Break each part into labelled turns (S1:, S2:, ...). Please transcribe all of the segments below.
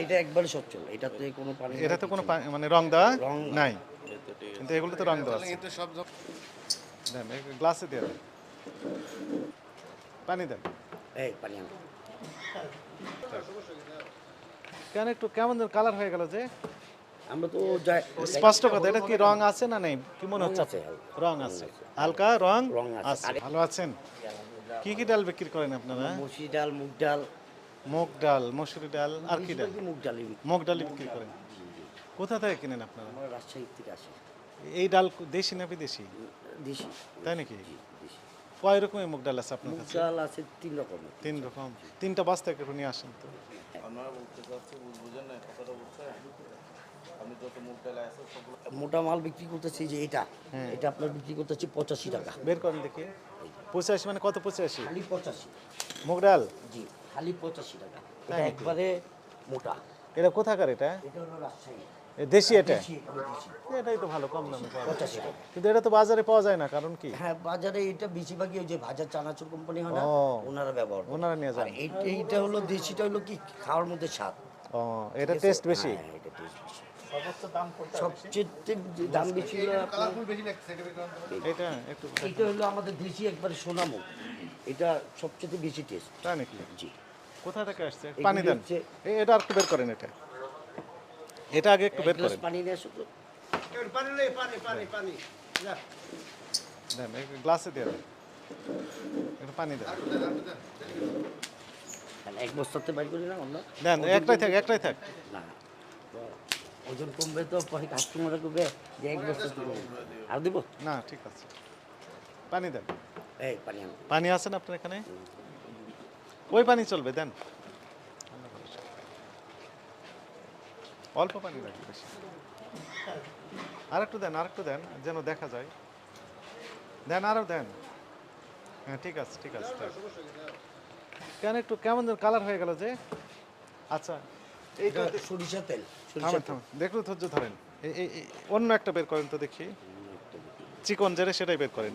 S1: এইটা একবারে সচ্ছল এটাতে কোনো পানি নাই,
S2: এটা তো কোনো মানে রং দেওয়া
S1: রং
S2: নাই। কিন্তু এগুলো তো রং দেওয়া আছে।
S3: কিন্তু সব
S2: দেন গ্লাসে দিয়ে দেন। পানি দেন।
S1: এই পানি আনো।
S2: কেন একটু কেমন কালার হয়ে গেল যে?
S1: আমরা তো যাই
S2: স্পষ্ট কথা এটা কি রং আছে না নেই? কি মনে হচ্ছে?
S1: আছে,
S2: রং আছে। হালকা রং
S1: রং আছে।
S2: ভালো আছেন? কি কি ডাল বিক্রি করেন আপনারা?
S1: মসুরি ডাল মুগ ডাল।
S2: মুগ ডাল মসুরি ডাল আর কি ডাল?
S1: মুগ ডালই বিক্রি।
S2: মুগ ডাল বিক্রি করেন। কোথা থেকে কিনেন আপনারা?
S1: আমরা রাজশাহী থেকে আসি।
S2: এই ডাল দেশি না বিদেশি?
S1: দেশি।
S2: তাই নাকি? কয় রকমের মুগ ডাল আছে আপনার কাছে?
S1: ডাল আছে তিন রকমের।
S2: তিন রকম। তিনটা বস্তা একটু নিয়ে আসেন তো।
S3: আপনারা বলতে চাচ্ছি বুঝ- বুঝেন না কথাটা বুঝছেন ডালে
S1: মোটা মাল বিক্রি করতেছি যে এটা। এটা আপনার বিক্রি করতেছি পঁচাশি টাকা।
S2: বের করেন দেখি। পঁচাশি মানে কত পঁচাশি?
S1: পঁচাশি।
S2: মুগ ডাল?
S1: জি। খালি পঁচাশি টাকা। এটা একবারে মোটা।
S2: এটা কোথাকার এটা?
S1: এটা হলো রাজশাহী।
S2: দেশি এটা। এটাই তো ভালো কম দামে পাওয়া
S1: পঁচাশি টাকা।
S2: কিন্তু এটা তো বাজারে পাওয়া যায় না কারণ কি?
S1: হ্যাঁ বাজারে এটা বেশিরভাগই ওই যে ভাজা চানাচুর কোম্পানি হয় না ওনারা ব্যবহার
S2: ওনারা নিয়ে
S1: এই- এইটা হলো দেশিটা হলো কি? খাওয়ার মধ্যে স্বাদ।
S2: ও এটা টেস্ট বেশি?
S1: হ্যাঁ, এটা taste বেশি। সবচেয়ে দাম বেশি
S2: এটা একটু
S1: এটা হলো আমাদের দেশি একবারে সোনামুখ। এটা সবচেয়ে বেশি টেস্ট
S2: তাই নাকি?
S1: জি।
S2: কোথা থেকে আসছে? পানি দেন। এটা আর একটু বের করেন এটা। এটা আগে একটু বের করেন।
S1: পানি নিয়ে আসো তো
S2: দেন। এই গ্লাসে দিয়ে দেন। একটু পানি দেন।
S1: এক বস্তাতে বাইর করি না আমরা
S2: দেন একটাই থাক একটাই থাক।
S1: না ওজন কমবে তো পরে কাস্টমাররা করবে যে এক বস্তা আর দিব?
S2: না ঠিক আছে। পানি দেন।
S1: এই পানি
S2: পানি আছে না আপনার এখানে? ওই পানি চলবে দেন। অল্প পানি লাগবে বেশি। আর একটু দেন আর একটু দেন যেন দেখা যায়। দেন আরও দেন। হ্যাঁ ঠিক আছে ঠিক আছে কেন একটু কেমন যেন কালার হয়ে গেল যে? আচ্ছা
S1: এটা সরিষা তেল
S2: থামেন থামেন দেখুন ধৈর্য ধরেন। অন্য একটা বের করেন তো দেখি। চিকন যেটা সেটাই বের করেন।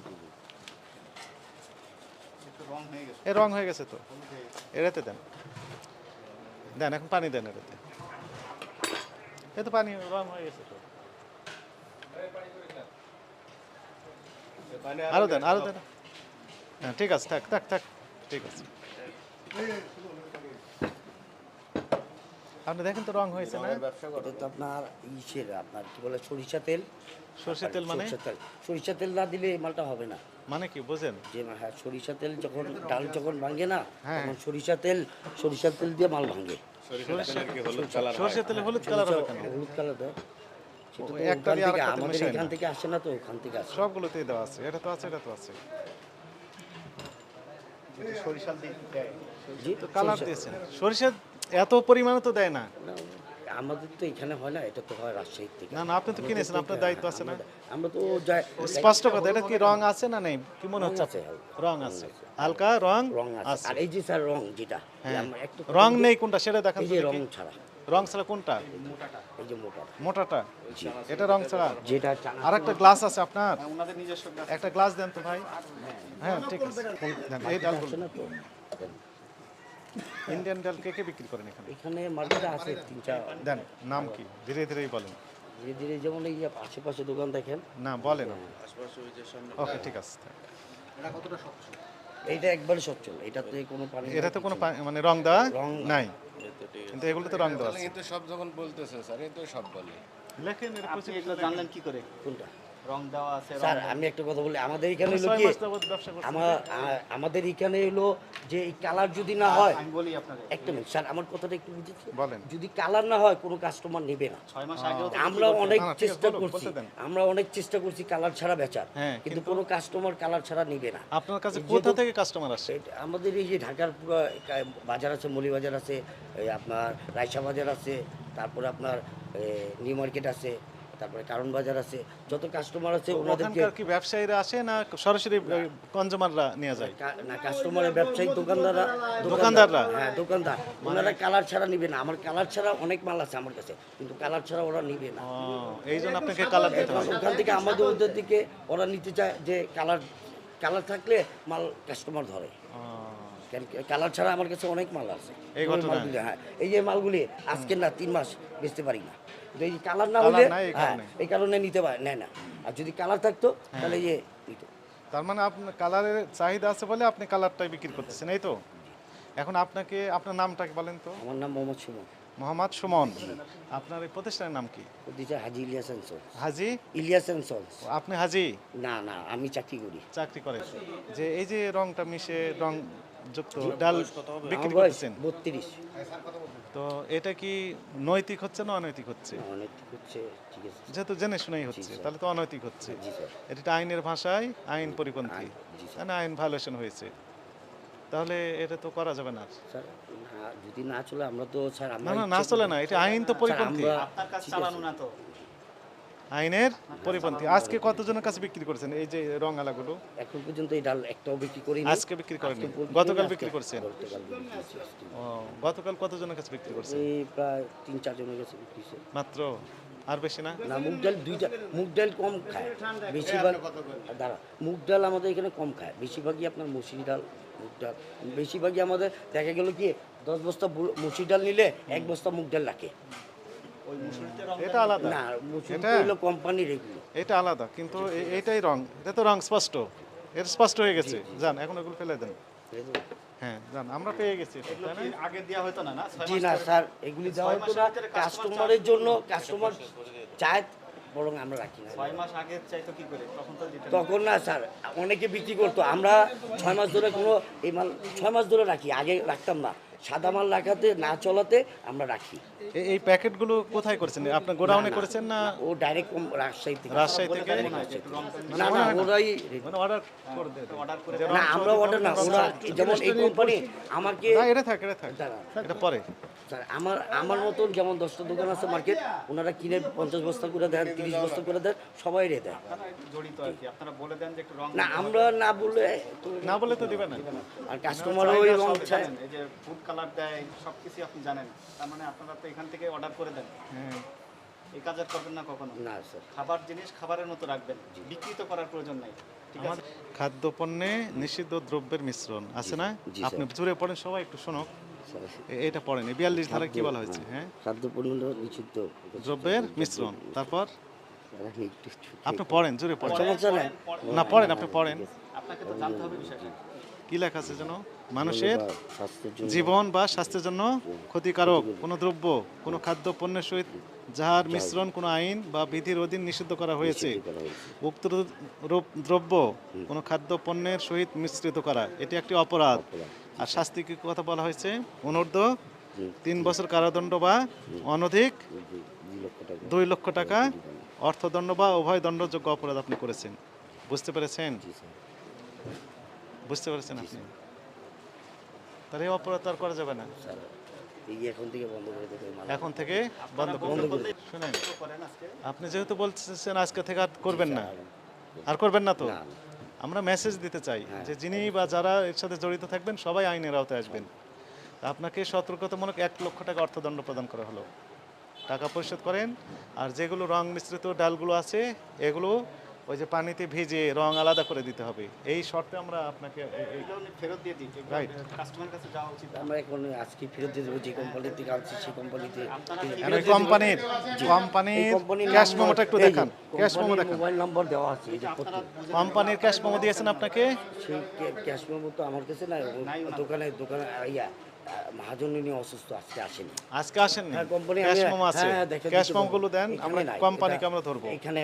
S2: এ রং হয়ে গেছে তো? এড়াতে দেন। দেন এখন পানি দেন এড়াতে। এ তো পানি রং হয়ে গেছে তো। আরও দেন আরও দেন। হ্যাঁ ঠিক আছে থাক থাক থাক। ঠিক আছে। আপনি দেখেন তো রং হয়েছে না?
S1: এটা তো আপনার ইসের আপনার কি বলে সরিষা তেল?
S2: সর্ষের তেল মানে?
S1: সরিষা তেল। না দিলে এই মালটা হবে না।
S2: মানে কি বোঝেন?
S1: যে হ্যাঁ সরিষা তেল যখন ডাল যখন ভাঙে না
S2: হ্যাঁ।
S1: তখন সরিষা তেল সরিষা তেল দিয়ে মাল ভাঙে।
S2: সর্ষের তেলে হলুদ কালার হবে কেন?
S1: হলুদ কালার দেয়। সেটা তো
S2: ওই একটা
S1: ওখান
S2: দিয়ে
S1: থেকে
S2: আরেকটাতে
S1: আমাদের এখান থেকে আসে না তো ওখান থেকে আসে।
S2: সবগুলোতেই দেওয়া আছে এটা তো আছে এটা তো আছে।
S1: সরিষা-
S2: দিয়েছেন। সরিষা এত পরিমাণে তো দেয় না।
S1: আমাদের তো এখানে হয় না এটা তো হয় রাজশাহী থেকে
S2: না না আপনি তো কিনেছেন আপনার দায়িত্ব আছে না?
S1: আমরা- তো যাই
S2: স্পষ্ট কথা এটা কি রং আছে না নেই? কি মনে হচ্ছে
S1: আছে,
S2: রং আছে। হালকা রং
S1: রং আছে। আর এই যে স্যার রং যেটা
S2: হ্যাঁ। রং নেই কোনটা সেটা দেখান
S1: এই। রং ছাড়া।
S2: রং ছাড়া কোনটা?
S1: এই যে মোটা
S2: মোটাটা? এটা রং ছাড়া?
S1: যেটা
S2: আর একটা গ্লাস আছে আপনার? একটা গ্লাস দেন তো ভাই। হ্যাঁ। ঠিক আছে। এই ডাল
S1: না তো?
S2: ইন্ডিয়ান ডাল কে কে বিক্রি করেন এখানে?
S1: এখানে মার্কেটে আছে তিন চার
S2: দেন নাম কি? ধীরে ধীরেই বলেন।
S1: ধীরে ধীরে যেমন এই আশেপাশে দোকান দেখেন।
S2: না বলেন ওকে ঠিক আছে
S1: এইটা একবারে সচ্ছল। এটাতে কোনো পানি
S2: এটা তো কোনো মানে রং দেওয়া
S1: রং
S2: নাই। কিন্তু এগুলো তো রং দেওয়া আছে।
S3: কিন্তু সব যখন বলতেছে স্যার এই তো সব বলে।
S2: লেখেন এর
S4: জানলেন কি করে?
S1: কোনটা?
S4: রং দেওয়া আছে
S1: স্যার আমি একটা কথা বলি আমাদের এখানে হলো কি আমার আমাদের এখানে হলো যে এই কালার যদি না হয়
S4: আমি বলি আপনাকে।
S1: একটা মিনিট স্যার আমার কথাটা একটু বুঝেছি?
S2: বলেন।
S1: যদি কালার না হয় কোনো কাস্টমার নেবে না।
S4: ছয় মাস আগেও তো
S1: আমরা অনেক চেষ্টা করছি। আমরা অনেক চেষ্টা করছি কালার ছাড়া বেচার।
S2: হ্যাঁ,
S1: কিন্তু কোনো কাস্টমার কালার ছাড়া নিবে না।
S2: আপনার কাছে কোথা থেকে কাস্টমার
S1: এটা আমাদের এই যে ঢাকার পুরো বাজার আছে মলি বাজার আছে আপনার রায়সা বাজার আছে তারপরে আপনার নিউ মার্কেট আছে তারপরে কারণ বাজার আছে যত কাস্টমার আছে ওনাদেরকে
S2: কি ব্যবসায়ীরা আসে না সরাসরি কনজুমাররা নিয়ে যায়?
S1: না কাস্টমারের ব্যবসায়ী দোকানদাররা
S2: দোকানদাররা?
S1: হ্যাঁ দোকানদার। ওনারা কালার ছাড়া নিবে না। আমার কালার ছাড়া অনেক মাল আছে আমার কাছে কিন্তু কালার ছাড়া ওরা নিবে না।
S2: এই জন্য আপনাকে কালার দিতে হবে।
S1: ওখান থেকে আমাদের ওদের দিকে ওরা নিতে চায় যে কালার কালার থাকলে মাল কাস্টমার ধরে। কালার ছাড়া আমার কাছে অনেক মাল আছে।
S2: এই
S1: মালগুলি হ্যাঁ। এই যে মালগুলি আজকে না তিন মাস বেচতে পারি না। কিন্তু এই কালার না হলে
S2: এই
S1: হ্যাঁ
S2: কারণে।
S1: এই কারণে নিতে পারে নেয় না। আর যদি কালার থাকতো তাহলে এই যে নিত।
S2: তার মানে আপনার কালারের চাহিদা আছে বলে আপনি কালারটাই বিক্রি করতেছেন এই তো? এখন আপনাকে আপনার নামটা কি বলেন তো?
S1: আমার নাম মোহাম্মদ সুমন।
S2: মোহাম্মদ সুমন। আপনার এই প্রতিষ্ঠানের নাম কি?
S1: দিচ্ছে Haji Ilyas and sons.
S2: Haji?
S1: Ilyas and sons.
S2: আপনি হাজি?
S1: না না আমি চাকরি করি।
S2: চাকরি করেন যে এই যে রংটা মিশে রং যুক্ত ডাল বিক্রি করতেছেন?
S1: বত্রিশ।
S2: তো এটা কি নৈতিক হচ্ছে না অনৈতিক হচ্ছে?
S1: অনেক হচ্ছে ঠিক আছে।
S2: যেহেতু জেনে শুনেই হচ্ছে তাহলে তো অনৈতিক হচ্ছে। এটা আইনের ভাষায় আইন পরিপন্থী। মানে আইন ভায়োলেশন হয়েছে। তাহলে এটা তো করা যাবে না
S1: স্যার না যদি না চলে আমরা তো স্যার
S2: না না না চলে না এটা আইন তো পরিপন্থী।
S4: আপনার কাজ চালানো না তো।
S2: আইনের পরিপন্থী। আজকে কতজনের কাছে বিক্রি করেছেন? এই যে রং আলাগুলো?
S1: এখন পর্যন্ত এই ডাল একটাও বিক্রি করি
S2: আজকে বিক্রি করেনি? গতকাল বিক্রি করছেন? ও গতকাল কতজনের কাছে বিক্রি করছেন?
S1: এই প্রায় তিন চারজনের কাছে বিক্রি।
S2: মাত্র? আর বেশি না?
S1: না মুগ ডাল দুইটা মুগ ডাল কম খায়। বেশিরভাগ দাঁড়া মুগ ডাল আমাদের এখানে কম খায়। বেশিরভাগই আপনার মুসুরি ডাল মুগ ডাল। বেশিরভাগই আমাদের দেখা গেল কি দশ বস্তা মুসুরি ডাল নিলে এক বস্তা মুগ ডাল রাখে।
S2: এটা আলাদা।
S1: না? হলো কোম্পানির এগুলো
S2: এটা আলাদা কিন্তু এ- এইটাই রং। এটা তো রং স্পষ্ট। এটা স্পষ্ট হয়ে গেছে। যান এখন ওগুলো ফেলে দেন। হ্যাঁ আমরা পেয়ে গেছি না?
S4: আগে দেওয়া হতো না না? ছয়
S1: জি
S4: মাস
S1: না স্যার এগুলি দেওয়া হতো না। কাস্টমারের জন্য কাস্টমার চায় বরং আমরা রাখি না।
S4: ছয় মাস আগে চাইতো কি করে? তখন তো না।
S1: তখন না স্যার অনেকে বিক্রি করতো। আমরা ছয় মাস ধরে কোনো এই মাল ছয় মাস ধরে রাখি আগে রাখতাম না। সাদা মাল রাখাতে না চলাতে আমরা রাখি।
S2: এই প্যাকেটগুলো কোথায় করেছেন? আপনার গোডাউনে করেছেন না?
S1: ও ডাইরেক্ট রাজশাহী থেকে?
S2: রাজশাহী থেকে?
S4: মনে রং পেন
S1: না না ওরাই
S2: মানে অর্ডার করে দেন
S4: অর্ডার করে
S2: যে
S1: না আমরা অর্ডার না ওরা যেমন এই কোম্পানি আমাকে
S2: না এটা থাক এটা থাক। এটা পরে।
S1: স্যার আমার আমার মতন যেমন দশটা দোকান আছে মার্কেট ওনারা কিনে পঞ্চাশ বস্তা করে দেন তিরিশ বস্তা করে দেন সবাই রে দেয়
S4: জড়িত আর কি। আপনারা বলে দেন যে একটু রং
S1: না আমরা না বললে তো
S2: না বলে তো দিবে না।
S1: আর কাস্টমারও ওই রং চায়।
S4: এই যে ফুড কালার দেয় সব কিছু আপনি জানেন। তার মানে আপনারা তো এখান থেকে অর্ডার করে দেন।
S2: হ্যাঁ।
S4: এই কাজ আর করবেন না কখনো।
S1: না স্যার।
S4: খাবার জিনিস খাবারের মতো রাখবেন। বিক্রি তো করার প্রয়োজন নাই। ঠিক আছে?
S2: আমাদের খাদ্যপণ্যে নিষিদ্ধ দ্রব্যের মিশ্রণ আছে না?
S1: জি, স্যার।
S2: আপনি জুড়ে পড়েন সবাই একটু শোনো
S1: স্যার
S2: এটা পড়েন বিয়াল্লিশ ধারা কি বলা হয়েছে? হ্যাঁ।
S1: খাদ্যপণ্য নিষিদ্ধ।
S2: দ্রব্যের মিশ্রণ। তারপর?
S1: আমি একটু ছুটি-
S2: আপনি পড়েন জুড়ে পড়েন। না পড়েন আপনি পড়েন।
S4: আপনাকে তো জানতে হবে বিষয়টা।
S2: কি লেখা আছে যেন? মানুষের জীবন বা স্বাস্থ্যের জন্য ক্ষতিকারক। কোনো দ্রব্য কোনো খাদ্য পণ্যের সহিত যাহার মিশ্রণ কোনো আইন বা বিধির অধীন নিষিদ্ধ করা হয়েছে। উক্ত দ্র- দ্রব্য কোনো খাদ্য পণ্যের সহিত মিশ্রিত করা এটি একটি অপরাধ। আর শাস্তি কি কথা বলা হয়েছে? অনূর্ধ্ব তিন বছর কারাদণ্ড বা অনধিক
S1: দুই- লক্ষ টাকা।
S2: অর্থদণ্ড বা উভয় দণ্ডযোগ্য অপরাধ আপনি করেছেন। বুঝতে পেরেছেন? বুঝতে পেরেছেন আপনি? তাহলে অপরাধ আর করা যাবে না।
S1: এখন থেকে বন্ধ
S2: শুনেন আপনি যেহেতু বলছেন আজকে থেকে আর করবেন না। আর করবেন না তো। আমরা মেসেজ দিতে চাই
S1: হ্যাঁ।
S2: যে যিনি বা যারা এর সাথে জড়িত থাকবেন সবাই আইনের আওতায় আসবেন। আপনাকে সতর্কতামূলক এক লক্ষ টাকা অর্থদণ্ড প্রদান করা হলো। টাকা পরিশোধ করেন আর যেগুলো রং মিশ্রিত ডালগুলো আছে এগুলো ওই যে পানিতে ভিজে রং আলাদা করে দিতে হবে। এই শর্তে আমরা আপনাকে
S4: ফেরত দিয়ে দিই. কাস্টমারের কাছে যাওয়া উচিত
S1: আমরা এখন আজকে ফেরত দিয়ে দেবো যে কোম্পানি থেকে আনছি সেই কোম্পানিতে
S2: কোম্পানির কোম্পানির ক্যাশ মেমোটা একটু দেখান ক্যাশ মেমো দেখান
S1: মোবাইল নম্বর দেওয়া আছে এই যে
S2: কোম্পানির ক্যাশ মেমো দিয়েছেন আপনাকে?
S1: সেই ক্যাশ মেমো তো আমার কাছে নাই ও দোকানে দোকানে ইয়া মহাজন অসুস্থ আজকে আসেনি।
S2: আজকে আসেননি?
S1: হ্যাঁ কোম্পানি
S2: ক্যাশ মেমো আছে।
S1: হ্যাঁ
S2: ক্যাশ মেমো গুলো দেন আমরা কোম্পানিকে আমরা ধরবো।
S1: এখানে